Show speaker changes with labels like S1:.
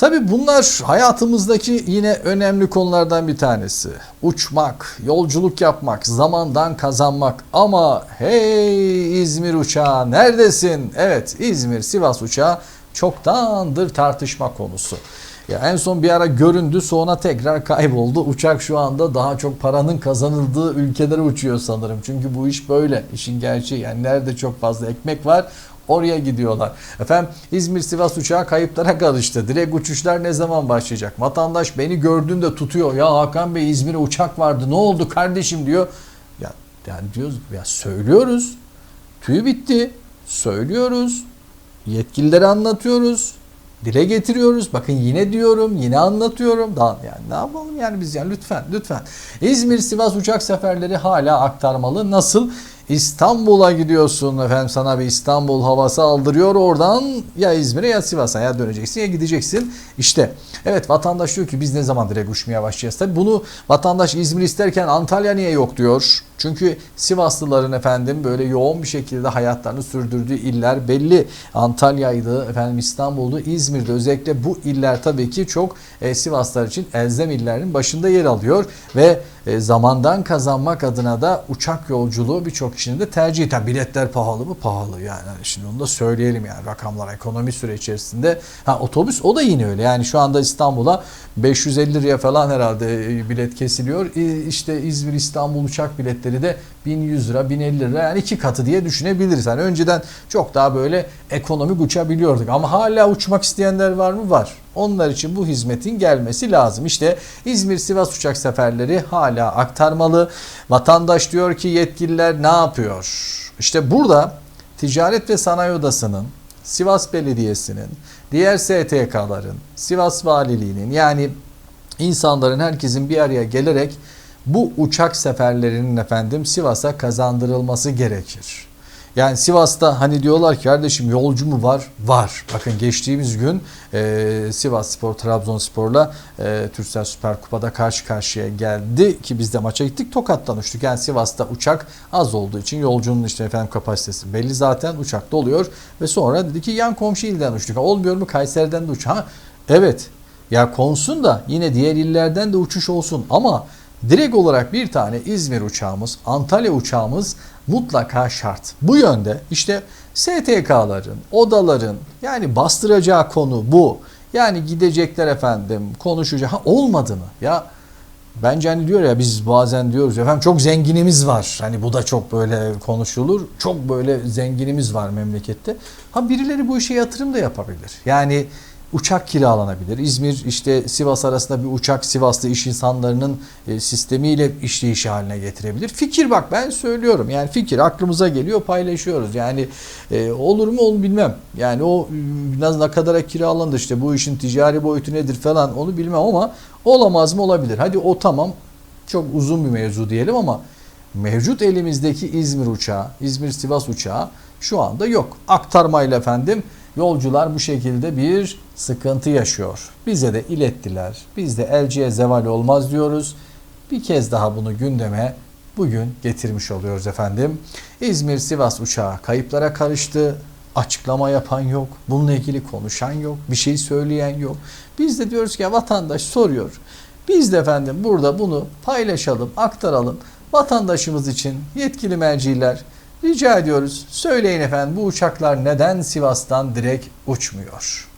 S1: Tabii bunlar hayatımızdaki yine önemli konulardan bir tanesi. Uçmak, yolculuk yapmak, zamandan kazanmak. Ama hey İzmir uçağı neredesin? Evet İzmir Sivas uçağı çoktandır tartışma konusu. Ya en son bir ara göründü sonra tekrar kayboldu. Uçak şu anda daha çok paranın kazanıldığı ülkelere uçuyor sanırım. Çünkü bu iş böyle. İşin gerçeği yani nerede çok fazla ekmek var oraya gidiyorlar. Efendim İzmir Sivas uçağı kayıplara karıştı. Direkt uçuşlar ne zaman başlayacak? Vatandaş beni gördüğünde tutuyor. Ya Hakan Bey İzmir'e uçak vardı. Ne oldu kardeşim diyor. Ya yani diyoruz ya söylüyoruz. Tüy bitti. Söylüyoruz. Yetkililere anlatıyoruz. Dile getiriyoruz. Bakın yine diyorum, yine anlatıyorum. Daha yani ne yapalım yani biz yani lütfen lütfen. İzmir Sivas uçak seferleri hala aktarmalı. Nasıl? İstanbul'a gidiyorsun efendim sana bir İstanbul havası aldırıyor oradan ya İzmir'e ya Sivas'a ya döneceksin ya gideceksin. İşte evet vatandaş diyor ki biz ne zaman direkt uçmaya başlayacağız? Tabii bunu vatandaş İzmir isterken Antalya niye yok diyor. Çünkü Sivaslıların efendim böyle yoğun bir şekilde hayatlarını sürdürdüğü iller belli. Antalya'ydı, efendim İstanbul'du, İzmir'de özellikle bu iller tabii ki çok e, Sivaslar için elzem illerin başında yer alıyor ve e, zamandan kazanmak adına da uçak yolculuğu birçok kişinin de tercih eden biletler pahalı mı? Pahalı yani. Hani Şimdi onu da söyleyelim yani rakamlar ekonomi süre içerisinde. Ha otobüs o da yine öyle. Yani şu anda İstanbul'a 550 liraya falan herhalde e, bilet kesiliyor. İşte İzmir İstanbul uçak biletleri de 1100 lira 1050 lira yani iki katı diye düşünebiliriz. Yani önceden çok daha böyle ekonomik uçabiliyorduk ama hala uçmak isteyenler var mı? Var. Onlar için bu hizmetin gelmesi lazım. İşte İzmir-Sivas uçak seferleri hala aktarmalı. Vatandaş diyor ki yetkililer ne yapıyor? İşte burada Ticaret ve Sanayi Odası'nın, Sivas Belediyesi'nin, diğer STK'ların, Sivas Valiliği'nin yani insanların herkesin bir araya gelerek bu uçak seferlerinin efendim Sivas'a kazandırılması gerekir. Yani Sivas'ta hani diyorlar ki kardeşim yolcu mu var? Var. Bakın geçtiğimiz gün e, Sivas Spor Trabzonspor'la e, Türksel Süper Kupa'da karşı karşıya geldi ki biz de maça gittik Tokat'tan uçtuk. Yani Sivas'ta uçak az olduğu için yolcunun işte efendim kapasitesi belli zaten uçakta oluyor ve sonra dedi ki yan komşu ilden uçtuk. Olmuyor mu Kayseri'den de uç. Ha evet ya konsun da yine diğer illerden de uçuş olsun ama direkt olarak bir tane İzmir uçağımız, Antalya uçağımız mutlaka şart. Bu yönde işte STK'ların, odaların yani bastıracağı konu bu. Yani gidecekler efendim konuşacak. Ha olmadı mı? Ya bence hani diyor ya biz bazen diyoruz efendim çok zenginimiz var. Hani bu da çok böyle konuşulur. Çok böyle zenginimiz var memlekette. Ha birileri bu işe yatırım da yapabilir. Yani uçak kiralanabilir. İzmir işte Sivas arasında bir uçak Sivaslı iş insanlarının e, sistemiyle işleyişi haline getirebilir. Fikir bak ben söylüyorum. Yani fikir aklımıza geliyor paylaşıyoruz. Yani e, olur mu onu bilmem. Yani o e, ne kadara kiralandı işte bu işin ticari boyutu nedir falan onu bilmem ama olamaz mı olabilir. Hadi o tamam çok uzun bir mevzu diyelim ama mevcut elimizdeki İzmir uçağı, İzmir-Sivas uçağı şu anda yok. Aktarmayla efendim yolcular bu şekilde bir sıkıntı yaşıyor. Bize de ilettiler. Biz de elciye zeval olmaz diyoruz. Bir kez daha bunu gündeme bugün getirmiş oluyoruz efendim. İzmir-Sivas uçağı kayıplara karıştı. Açıklama yapan yok. Bununla ilgili konuşan yok. Bir şey söyleyen yok. Biz de diyoruz ki vatandaş soruyor. Biz de efendim burada bunu paylaşalım, aktaralım. Vatandaşımız için yetkili merciler rica ediyoruz. Söyleyin efendim bu uçaklar neden Sivas'tan direkt uçmuyor?